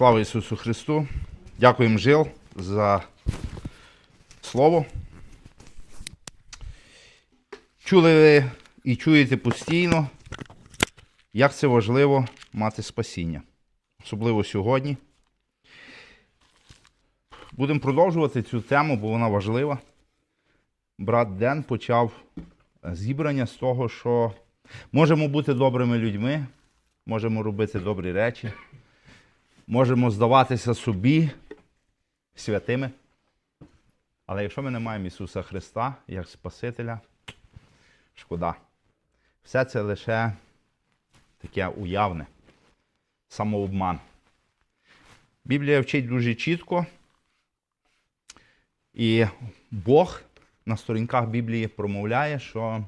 Слава Ісусу Христу! Дякуємо Жил за слово. Чули ви і чуєте постійно, як це важливо мати спасіння. Особливо сьогодні. Будемо продовжувати цю тему, бо вона важлива. Брат Ден почав зібрання з того, що можемо бути добрими людьми, можемо робити добрі речі, можемо здаватися собі святими. Але якщо ми не маємо Ісуса Христа як Спасителя, шкода. Все це лише таке уявне, самообман. Біблія вчить дуже чітко, і Бог на сторінках Біблії промовляє, що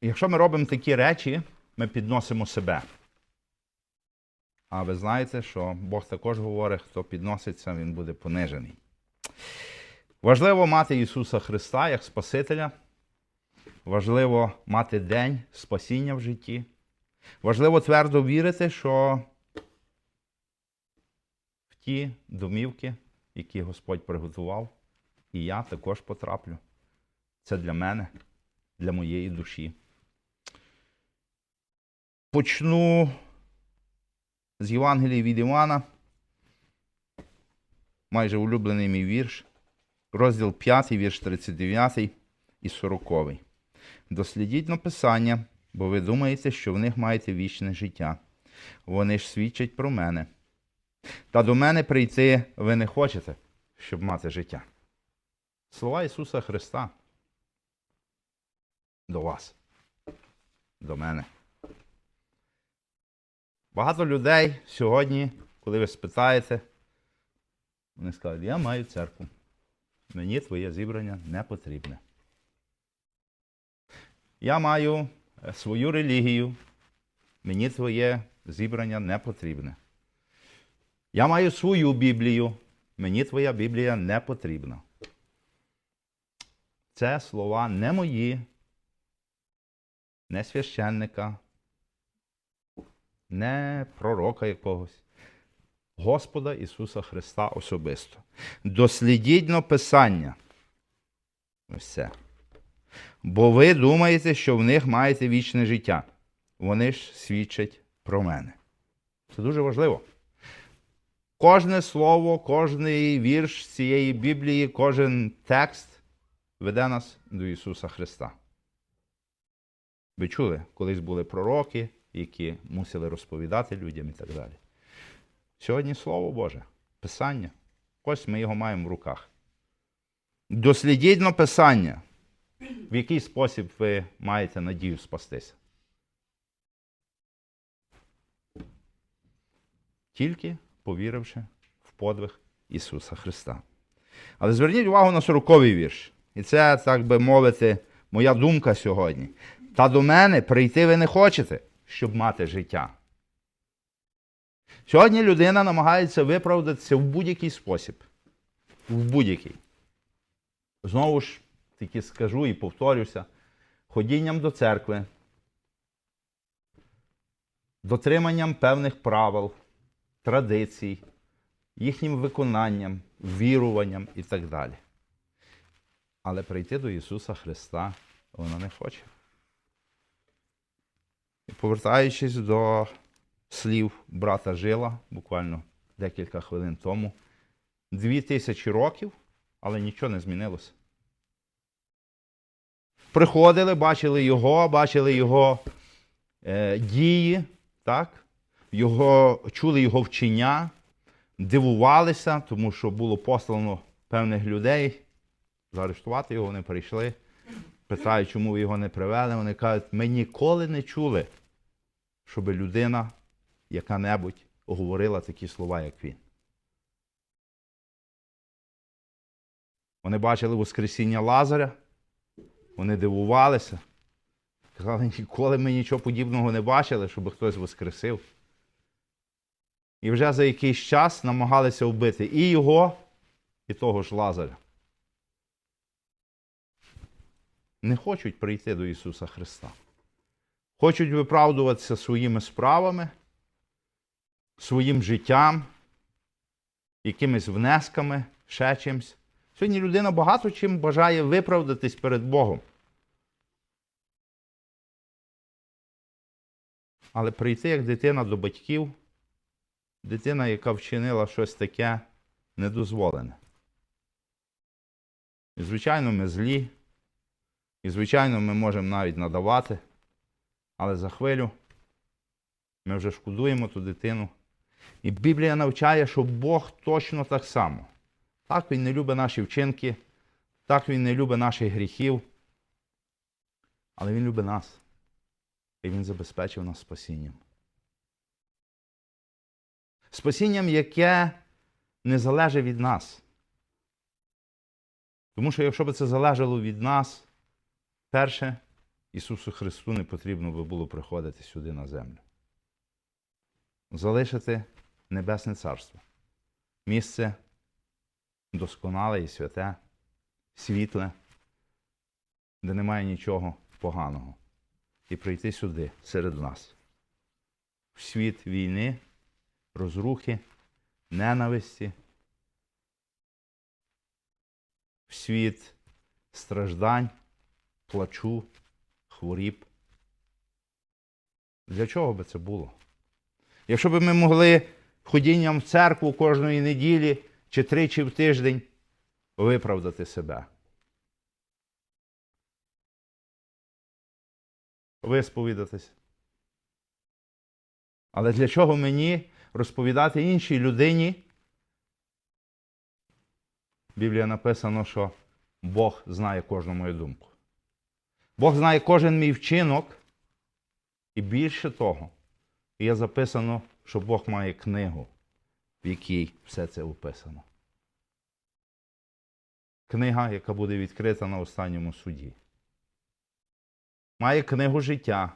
якщо ми робимо такі речі, ми підносимо себе. А ви знаєте, що Бог також говорить, хто підноситься, він буде понижений. Важливо мати Ісуса Христа як Спасителя. Важливо мати день спасіння в житті. Важливо твердо вірити, що в ті домівки, які Господь приготував, і я також потраплю. Це для мене, для моєї душі. Почну з Євангелії від Івана. Майже улюблений мій вірш. Розділ 5, вірш 39 і 40. Дослідіть написання, бо ви думаєте, що в них маєте вічне життя. Вони ж свідчать про мене. Та до мене прийти ви не хочете, щоб мати життя. Слова Ісуса Христа. До вас. До мене. Багато людей сьогодні, коли ви спитаєте, вони скажуть, я маю церкву. Мені твоє зібрання не потрібне. Я маю е, свою релігію, мені твоє зібрання не потрібне. Я маю свою Біблію, мені твоя Біблія не потрібна. Це слова не мої, не священника, не пророка якогось. Господа Ісуса Христа особисто. Дослідіть написання. Ось це. Бо ви думаєте, що в них маєте вічне життя. Вони ж свідчать про мене. Це дуже важливо. Кожне слово, кожний вірш цієї Біблії, кожен текст веде нас до Ісуса Христа. Ви чули, колись були пророки, які мусили розповідати людям і так далі. Сьогодні Слово Боже, Писання. Ось ми його маємо в руках. Дослідіть Писання, в який спосіб ви маєте надію спастися. Тільки повіривши в подвиг Ісуса Христа. Але зверніть увагу на 40-й вірш. І це, так би мовити, моя думка сьогодні. Та до мене прийти ви не хочете, щоб мати життя. Сьогодні людина намагається виправдатися в будь-який спосіб. В будь-який. Знову ж таки скажу і повторюся: ходінням до церкви, дотриманням певних правил, традицій, їхнім виконанням, віруванням і так далі. Але прийти до Ісуса Христа вона не хоче. Повертаючись до слів брата Жила, буквально декілька хвилин тому, дві тисячі років, але нічого не змінилося. Приходили, бачили його, бачили його е, дії, так? його, чули його вчення, дивувалися, тому що було послано певних людей. Заарештувати його вони прийшли. Питають, чому ви його не привели. Вони кажуть, ми ніколи не чули, щоб людина яка-небудь говорила такі слова, як він. Вони бачили Воскресіння Лазаря, вони дивувалися. Казали, ніколи ми нічого подібного не бачили, щоб хтось воскресив. І вже за якийсь час намагалися вбити і його, і того ж Лазаря. Не хочуть прийти до Ісуса Христа. Хочуть виправдуватися своїми справами, своїм життям, якимись внесками, ще чимсь. Сьогодні людина багато чим бажає виправдатись перед Богом. Але прийти як дитина до батьків, дитина, яка вчинила щось таке недозволене. І, звичайно, ми злі, і, звичайно, ми можемо навіть надавати, але за хвилю ми вже шкодуємо ту дитину. І Біблія навчає, що Бог точно так само. Так Він не любить наші вчинки, так Він не любить наших гріхів, але Він любить нас. І Він забезпечив нас спасінням. Спасінням, яке не залежить від нас. Тому що якщо б це залежало від нас, перше, Ісусу Христу не потрібно би було приходити сюди на землю. Залишити Небесне Царство. Місце досконале і святе, світле, де немає нічого поганого. І прийти сюди серед нас. В світ війни, розрухи, ненависті, в світ страждань, плачу, хворіб. Для чого би це було? Якщо б ми могли ходінням в церкву кожної неділі чи тричі в тиждень виправдати себе. Висповідатись. Але для чого мені розповідати іншій людині? В Біблії написано, що Бог знає кожну мою думку. Бог знає кожен мій вчинок. І більше того, є записано, що Бог має книгу, в якій все це описано. Книга, яка буде відкрита на останньому суді. Має книгу життя.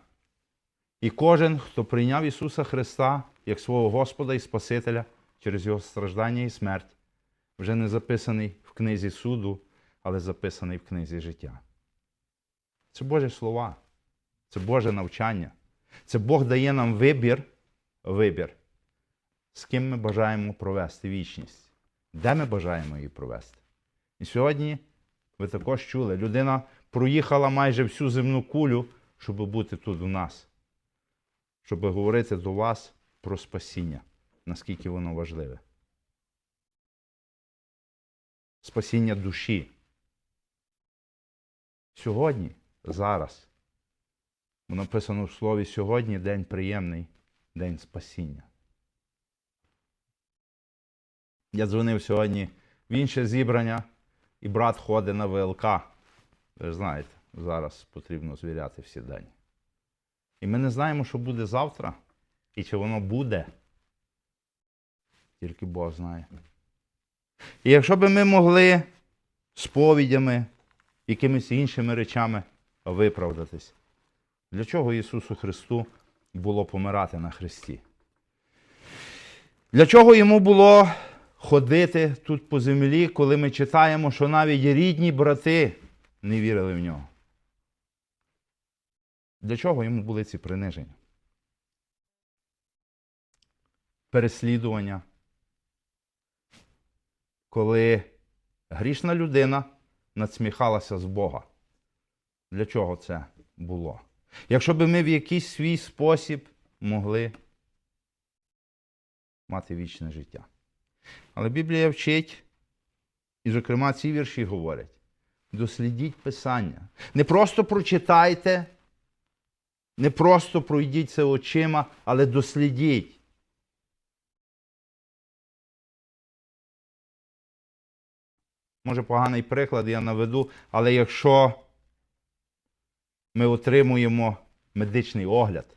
І кожен, хто прийняв Ісуса Христа як свого Господа і Спасителя через Його страждання і смерть, вже не записаний в книзі суду, але записаний в книзі життя. Це Божі слова, це Боже навчання. Це Бог дає нам вибір, вибір, з ким ми бажаємо провести вічність, де ми бажаємо її провести. І сьогодні ви також чули, людина проїхала майже всю земну кулю, щоб бути тут у нас, щоб говорити до вас про спасіння, наскільки воно важливе. Спасіння душі. Сьогодні, зараз. Бо написано в слові сьогодні день приємний, день спасіння. Я дзвонив сьогодні в інше зібрання, і брат ходить на ВЛК. Ви знаєте, зараз потрібно звіряти всі дані. І ми не знаємо, що буде завтра, і чи воно буде. Тільки Бог знає. І якщо б ми могли сповідями, якимись іншими речами виправдатись, для чого Ісусу Христу було помирати на Христі? Для чого йому було ходити тут по землі, коли ми читаємо, що навіть рідні брати не вірили в нього? Для чого йому були ці приниження? Переслідування. Коли грішна людина надсміхалася з Бога. Для чого це було? Якщо б ми в якийсь свій спосіб могли мати вічне життя. Але Біблія вчить, і, зокрема, ці вірші говорять: дослідіть Писання. Не просто прочитайте, не просто пройдіть це очима, але дослідіть. Може, поганий приклад я наведу, але якщо ми отримуємо медичний огляд.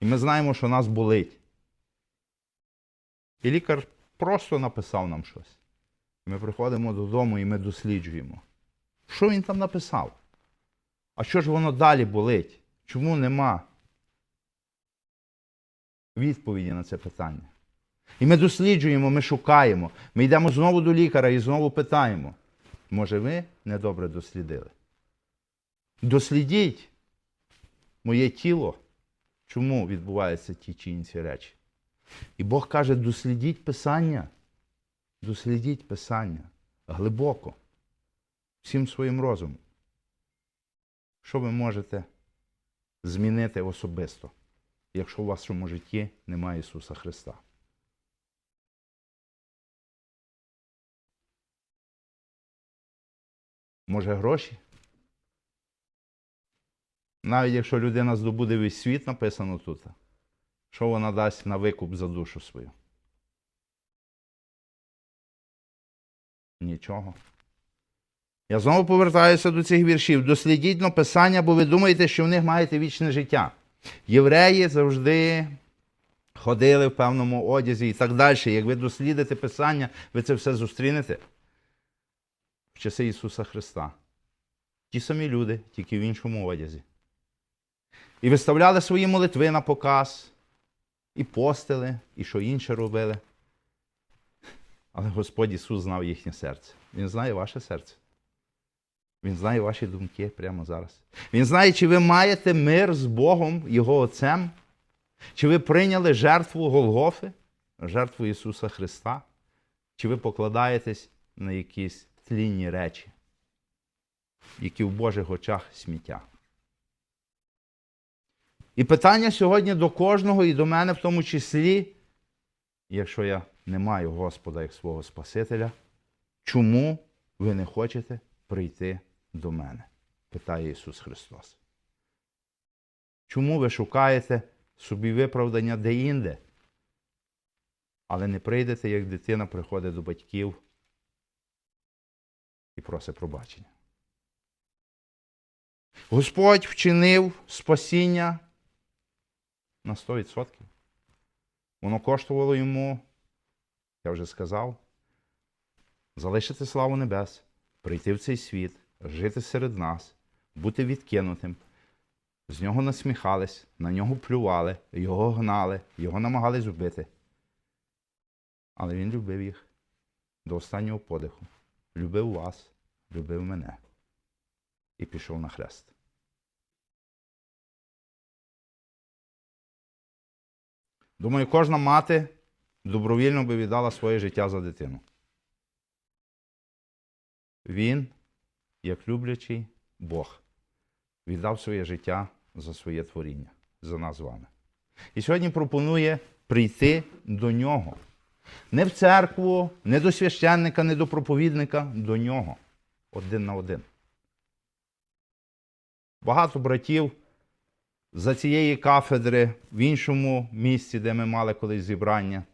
І ми знаємо, що нас болить. І лікар просто написав нам щось. Ми приходимо додому і ми досліджуємо. Що він там написав? А що ж воно далі болить? Чому нема відповіді на це питання? І ми досліджуємо, ми шукаємо. Ми йдемо знову до лікаря і знову питаємо. Може, ви недобре дослідили? Дослідіть моє тіло, чому відбуваються ті чи інші речі. І Бог каже: дослідіть Писання, дослідіть Писання глибоко, всім своїм розумом. Що ви можете змінити особисто, якщо в вашому житті немає Ісуса Христа? Може, гроші? Навіть якщо людина здобуде весь світ, написано тут, що вона дасть на викуп за душу свою? Нічого. Я знову повертаюся до цих віршів. Дослідіть но Писання, бо ви думаєте, що в них маєте вічне життя. Євреї завжди ходили в певному одязі і так далі. Як ви дослідите Писання, ви це все зустрінете в часи Ісуса Христа. Ті самі люди, тільки в іншому одязі. І виставляли свої молитви на показ, і постили, і що інше робили. Але Господь Ісус знав їхнє серце. Він знає ваше серце. Він знає ваші думки прямо зараз. Він знає, чи ви маєте мир з Богом, Його Отцем, чи ви прийняли жертву Голгофи, жертву Ісуса Христа, чи ви покладаєтесь на якісь тлінні речі, які в Божих очах сміття. І питання сьогодні до кожного і до мене в тому числі, якщо я не маю Господа як свого Спасителя, чому ви не хочете прийти до мене? питає Ісус Христос. Чому ви шукаєте собі виправдання де-інде, але не прийдете, як дитина приходить до батьків і просить пробачення? Господь вчинив спасіння на 100%. Воно коштувало йому, я вже сказав, залишити славу небес, прийти в цей світ, жити серед нас, бути відкинутим. З нього насміхались, на нього плювали, його гнали, його намагались вбити. Але він любив їх до останнього подиху. Любив вас, любив мене і пішов на хрест. Думаю, кожна мати добровільно би віддала своє життя за дитину. Він, як люблячий Бог, віддав своє життя за своє творіння, за нас з вами. І сьогодні пропонує прийти до нього. Не в церкву, не до священника, не до проповідника, до нього. Один на один. Багато братів за цієї кафедри в іншому місці, де ми мали колись зібрання,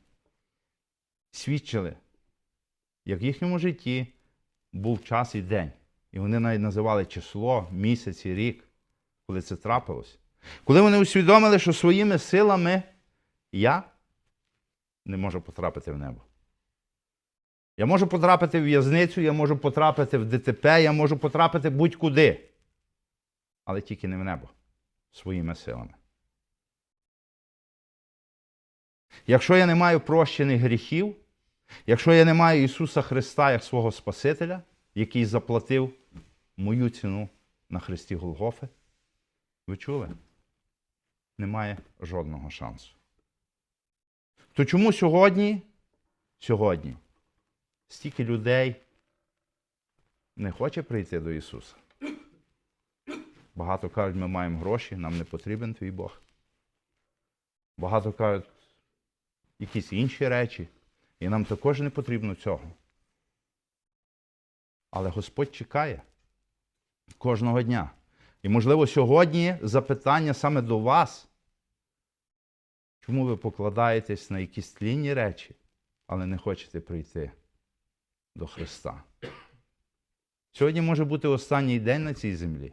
свідчили, як в їхньому житті був час і день. І вони навіть називали число, місяць і рік, коли це трапилось. Коли вони усвідомили, що своїми силами я не можу потрапити в небо. Я можу потрапити в в'язницю, я можу потрапити в ДТП, я можу потрапити будь-куди. Але тільки не в небо своїми силами. Якщо я не маю прощених гріхів, якщо я не маю Ісуса Христа як свого Спасителя, який заплатив мою ціну на Христі Голгофи, ви чули? Немає жодного шансу. То чому сьогодні, сьогодні стільки людей не хоче прийти до Ісуса? Багато кажуть, ми маємо гроші, нам не потрібен твій Бог. Багато кажуть, якісь інші речі, і нам також не потрібно цього. Але Господь чекає кожного дня. І, можливо, сьогодні запитання саме до вас. Чому ви покладаєтесь на якісь тлінні речі, але не хочете прийти до Христа? Сьогодні може бути останній день на цій землі.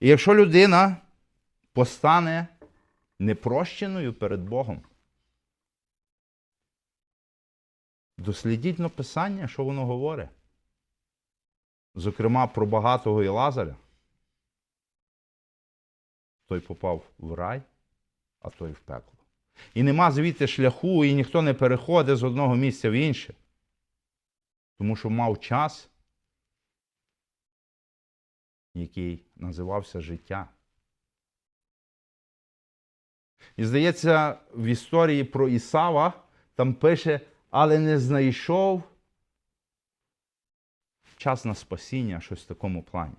І якщо людина постане непрощеною перед Богом, дослідіть написання, що воно говорить. Зокрема, про багатого і Лазаря. Той попав в рай, а той в пекло. І нема звідти шляху, і ніхто не переходить з одного місця в інше. Тому що мав час, який називався життя. І здається, в історії про Ісава там пише, але не знайшов час на спасіння, щось в такому плані.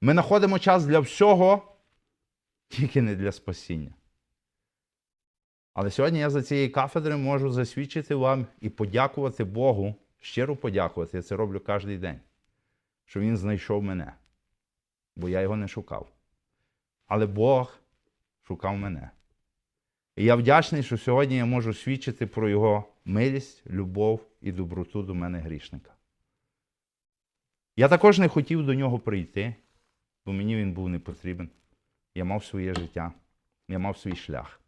Ми знаходимо час для всього, тільки не для спасіння. Але сьогодні я за цієї кафедри можу засвідчити вам і подякувати Богу, щиро подякувати. Я це роблю кожен день, що Він знайшов мене, бо я його не шукав. Але Бог шукав мене. І я вдячний, що сьогодні я можу свідчити про Його милість, любов і доброту до мене грішника. Я також не хотів до нього прийти, бо мені він був не потрібен. Я мав своє життя, я мав свій шлях.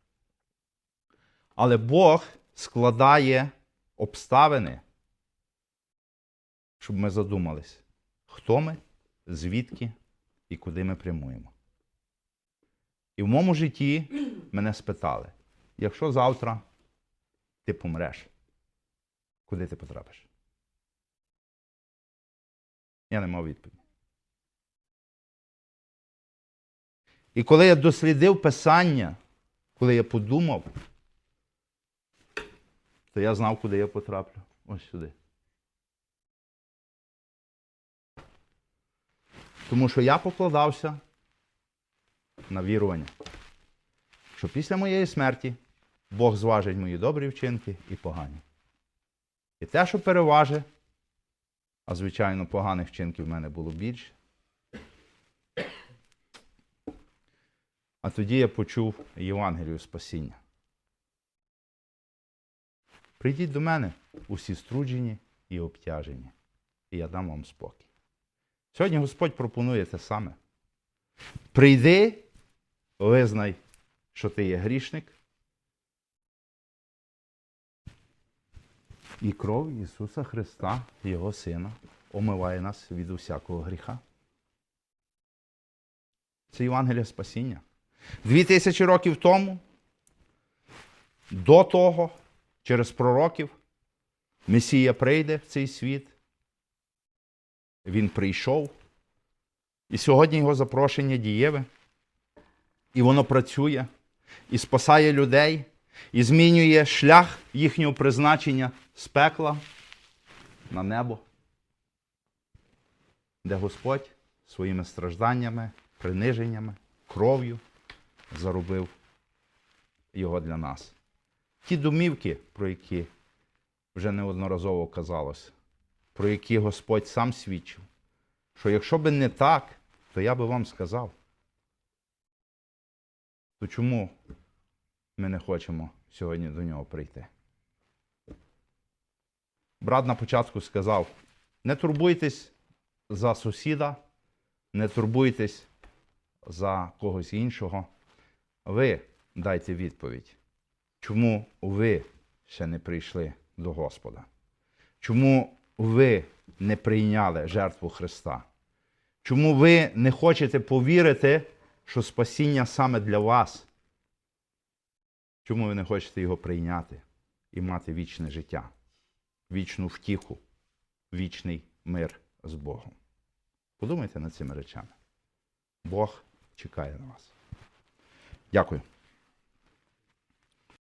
Але Бог складає обставини, щоб ми задумались, хто ми, звідки і куди ми прямуємо. І в моєму житті мене спитали: якщо завтра ти помреш, куди ти потрапиш? Я не мав відповіді. І коли я дослідив Писання, коли я подумав, то я знав, куди я потраплю. Ось сюди. Тому що я покладався на вірування, що після моєї смерті Бог зважить мої добрі вчинки і погані. І те, що переважить, а звичайно, поганих вчинків в мене було більше. А тоді я почув Євангелію спасіння. Прийдіть до мене усі струджені і обтяжені, і я дам вам спокій. Сьогодні Господь пропонує те саме. Прийди, визнай, що ти є грішник, і кров Ісуса Христа, Його Сина, омиває нас від усякого гріха. Це Євангелія спасіння. Дві тисячі років тому, до того, через пророків, Месія прийде в цей світ. Він прийшов. І сьогодні його запрошення дієве. І воно працює, і спасає людей, і змінює шлях їхнього призначення з пекла на небо, де Господь своїми стражданнями, приниженнями, кров'ю заробив його для нас. Ті домівки, про які вже неодноразово казалось, про які Господь сам свідчив, що якщо би не так, то я би вам сказав. То чому ми не хочемо сьогодні до нього прийти? Брат на початку сказав: не турбуйтесь за сусіда, не турбуйтесь за когось іншого. Ви дайте відповідь, чому ви ще не прийшли до Господа? Чому ви не прийняли жертву Христа? Чому ви не хочете повірити, що спасіння саме для вас? Чому ви не хочете його прийняти і мати вічне життя, вічну втіху, вічний мир з Богом? Подумайте над цими речами. Бог чекає на вас. Дякую.